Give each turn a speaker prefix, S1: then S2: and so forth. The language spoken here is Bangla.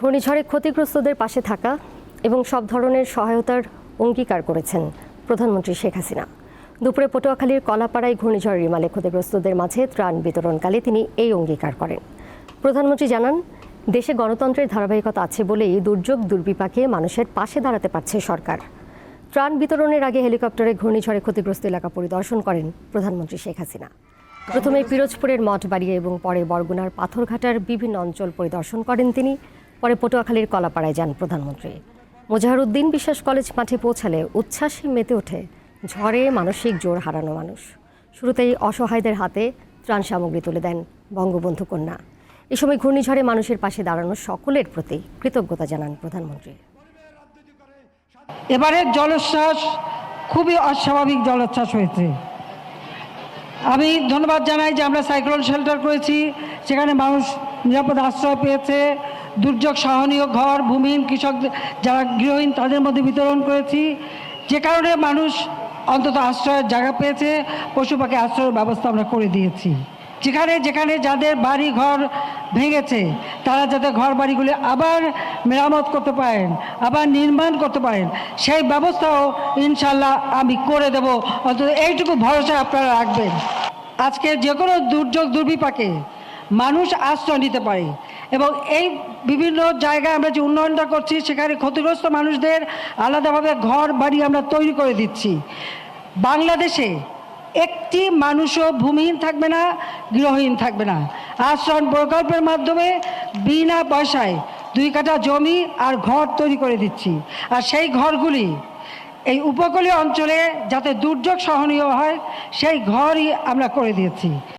S1: ঘূর্ণিঝড়ে ক্ষতিগ্রস্তদের পাশে থাকা এবং সব ধরনের সহায়তার অঙ্গীকার করেছেন প্রধানমন্ত্রী শেখ হাসিনা। দুপুরে পটুয়াখালীর কলাপাড়ায় ঘূর্ণিঝড় রিমালে ক্ষতিগ্রস্তদের মাঝে ত্রাণ বিতরণকালে তিনি এই অঙ্গীকার করেন। প্রধানমন্ত্রী জানান, দেশে গণতন্ত্রের ধারাবাহিকতা আছে বলেই দুর্যোগ দুর্বিপাকে মানুষের পাশে দাঁড়াতে পারছে সরকার। ত্রাণ বিতরণের আগে হেলিকপ্টারে ঘূর্ণিঝড়ে ক্ষতিগ্রস্ত এলাকা পরিদর্শন করেন প্রধানমন্ত্রী শেখ হাসিনা। প্রথমে পিরোজপুরের মঠবাড়ি এবং পরে বরগুনার পাথরঘাটার বিভিন্ন অঞ্চল পরিদর্শন করেন তিনি। পরে পটুয়াখালীর কলাপাড়ায় যান প্রধানমন্ত্রী। মোজাহারুদ্দিন বিশ্বাস কলেজ মাঠে পৌঁছালে উচ্ছ্বাসে মেতে ওঠে ঝড়ে মানসিক জোর হারানো মানুষ। শুরুতেই অসহায়দের হাতে ত্রাণ সামগ্রী তুলে দেন বঙ্গবন্ধু কন্যা। এ সময় ঘূর্ণিঝড়ে মানুষের পাশে দাঁড়ানো সকলের প্রতি কৃতজ্ঞতা জানান প্রধানমন্ত্রী।
S2: এবারের জলোচ্ছ্বাস, খুবই অস্বাভাবিক জলোচ্ছ্বাস হয়েছে। আমি ধন্যবাদ জানাই যে আমরা সাইক্লোন শেল্টার করেছি সেখানে মানুষ নিরাপদ আশ্রয় পেয়েছে। দুর্যোগ সহনীয় ঘর ভূমিহীন কৃষক যারা গৃহহীন তাদের মধ্যে বিতরণ করেছি। যে কারণে মানুষ অন্তত আশ্রয়ের জায়গা পেয়েছে, পশু পাখি আশ্রয়ের ব্যবস্থা আমরা করে দিয়েছি। যেখানে যেখানে যাদের বাড়ি ঘর ভেঙেছে, তারা যাতে ঘর বাড়িগুলি আবার মেরামত করতে পারেন, আবার নির্মাণ করতে পারেন, সেই ব্যবস্থাও ইনশাল্লাহ আমি করে দেব। অন্তত এইটুকু ভরসা আপনারা রাখবেন। আজকে যে কোনো দুর্যোগ, দুর্বিপাকে মানুষ আশ্রয় নিতে পারে। এবং এই বিভিন্ন জায়গায় আমরা যে উন্নয়নটা করছি, সেখানে ক্ষতিগ্রস্ত মানুষদের আলাদাভাবে ঘর বাড়ি আমরা তৈরি করে দিচ্ছি। বাংলাদেশে একটি মানুষও ভূমিহীন থাকবে না, গৃহহীন থাকবে না। আশ্রয় প্রকল্পের মাধ্যমে বিনা পয়সায় দুই কাঠা জমি আর ঘর তৈরি করে দিচ্ছি। আর সেই ঘরগুলি এই উপকূলীয় অঞ্চলে যাতে দুর্যোগ সহনীয় হয়, সেই ঘরই আমরা করে দিয়েছি।